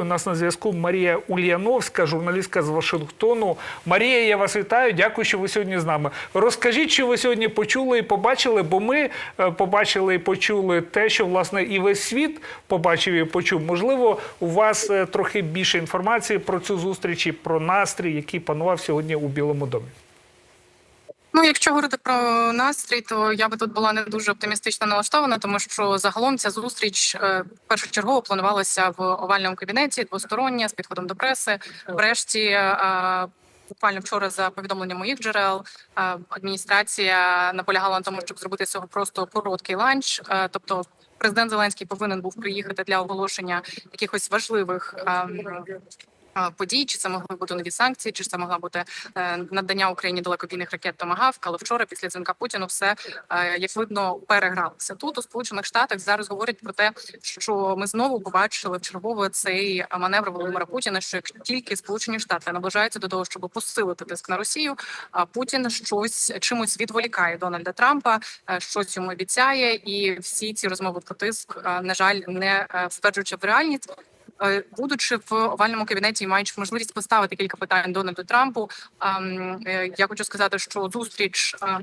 У нас на зв'язку Марія Ульяновська, журналістка з Вашингтону. Марія, я вас вітаю. Дякую, що ви сьогодні з нами. Розкажіть, що ви сьогодні почули і побачили, бо ми е, побачили і почули те, що власне і весь світ побачив і почув. Можливо, у вас е, трохи більше інформації про цю зустріч і про настрій, який панував сьогодні у Білому домі. Ну, якщо говорити про настрій, то я би тут була не дуже оптимістично налаштована, тому що загалом ця зустріч е, першочергово планувалася в овальному кабінеті двостороння з підходом до преси. Врешті, е, буквально вчора, за повідомленням моїх джерел, е, адміністрація наполягала на тому, щоб зробити з цього просто короткий ланч. Тобто, президент Зеленський повинен був приїхати для оголошення якихось важливих. Е, Подій, чи це могли бути нові санкції, чи це могла бути е, надання Україні далекобійних ракет Томагавк, але вчора, після дзвінка Путіну, все е, як видно перегралося. Тут у Сполучених Штатах зараз говорять про те, що ми знову побачили в чергове цей маневр Володимира Путіна. Що як тільки Сполучені Штати наближаються до того, щоб посилити тиск на Росію, а Путін щось чимось відволікає Дональда Трампа, щось йому обіцяє, і всі ці розмови про тиск, на жаль, не стверджуючи в реальність. Е, Будучи в овальному кабінеті, і маючи можливість поставити кілька питань Дональду Трампу, ем, е, я хочу сказати, що зустріч е,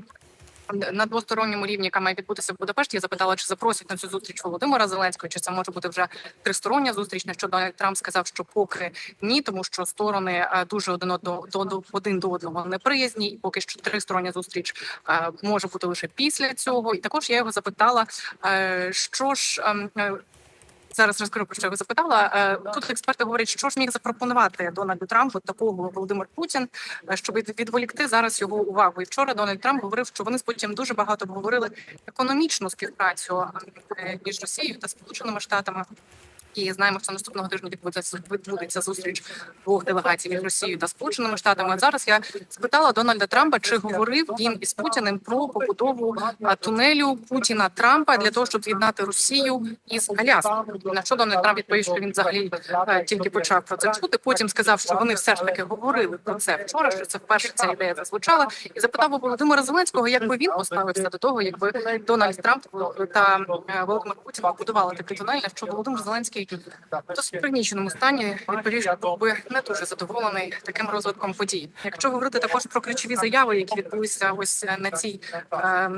на двосторонньому рівні, яка має відбутися в Будапешті, я запитала, чи запросять на цю зустріч Володимира Зеленського, чи це може бути вже тристороння зустріч. На що Дональд Трамп сказав, що поки ні, тому що сторони дуже один до, до, один до одного неприязні, і поки що тристороння зустріч може бути лише після цього. І також я його запитала, що ж. Зараз розкажу про що ви запитала. Е, Тут експерти говорять, що ж міг запропонувати Дональду Трампу такого Володимир Путін, е, щоб відволікти зараз його увагу. І вчора Дональд Трамп говорив, що вони з Путіним дуже багато обговорили економічну співпрацю е, між Росією та Сполученими Штатами. І знаємо, що наступного тижня відбудеться зустріч двох делегацій між Росією та Сполученими Штатами. Зараз я спитала Дональда Трампа, чи говорив він із Путіним про побудову тунелю Путіна Трампа для того, щоб з'єднати Росію із Аляскою. На що Дональд Трамп відповів, що він взагалі е, тільки почав про це чути. Потім сказав, що вони все ж таки говорили про це вчора. Що це вперше ця ідея зазвучала, і запитав у Володимира Зеленського, як би він поставився до того, якби Дональд Трамп та е, Володимир Путін побудували такий тунель, що Володимир Зеленський в досить пригніченому стані відповів, був би не дуже задоволений таким розвитком подій. Якщо говорити також про ключові заяви, які відбулися ось на цій е, е,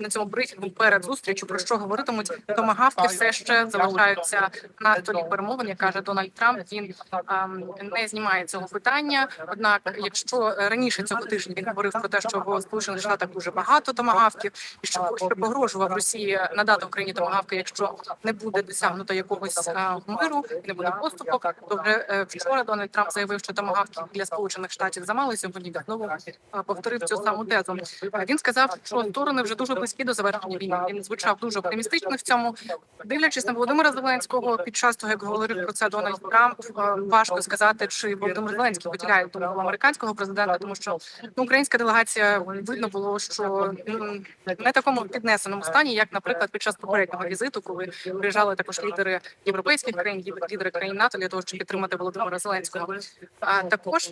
на цьому брифінгу перед зустрічю, про що говоритимуть, томагавки все ще залишаються на столі перемовин, як каже Дональд Трамп. Він ем, не знімає цього питання. Однак, якщо раніше цього тижня він говорив про те, що в Сполучених Штатах дуже багато томагавків, і що погрожував Росії надати Україні томагавки, якщо не буде досягнуто якогось е, миру, не буде поступок. То вже вчора Дональд Трамп заявив, що томагавки для Сполучених Штатів замало. Сьогодні знову е, повторив цю саму тезу. Е, Він сказав, що сторони вже дуже близькі до завершення війни. Він звучав дуже оптимістично в цьому. Дивлячись на Володимира Зеленського, під час того, як говорив про це Дональд Трамп, е, важко сказати, чи Володимир Зеленський поділяє думку американського президента, тому що ну, українська делегація видно було, що не такому піднесеному стані, як, наприклад, під час попереднього візиту, коли приїжджали також лідери європейських країн, лідери країн НАТО для того, щоб підтримати Володимира Зеленського. А також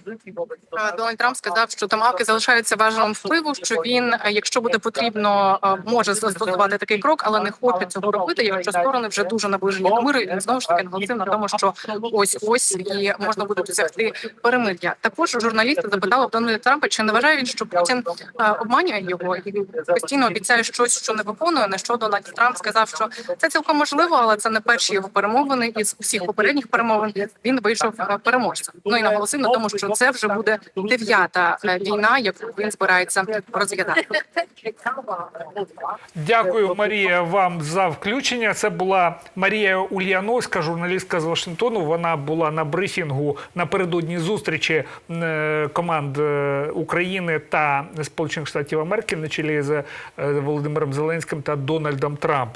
Дональд Трамп сказав, що тамавки залишаються важелем впливу. Що він, е, якщо буде потрібно, е, може застосувати такий крок, але не хоче цього робити. Якщо сторони вже дуже наближені до миру, він знову ж таки наголосив на тому, що ось ось і можна буде досягти перемир'я. Також журналісти запитали Дональда Трампа, чи не вважає він, що Путін е, обманює його і постійно обіцяє щось, що не виконує. На що Дональд Трамп сказав, що це цілком можливо, але це не перші його перемовини. Із всіх попередніх перемовин він вийшов е, переможцем. Ну і наголосив на тому, що це вже буде дев'ята е, війна, яку він збирається розв'язати. Дякую, Марія, вам за включення. Це була Марія Ульяновська, журналістка з Вашингтону. Вона була на брифінгу напередодні зустрічі е, команд України та Сполучених Штатів Америки на чолі з Володимиром Зеленським та Дональдом Трампом.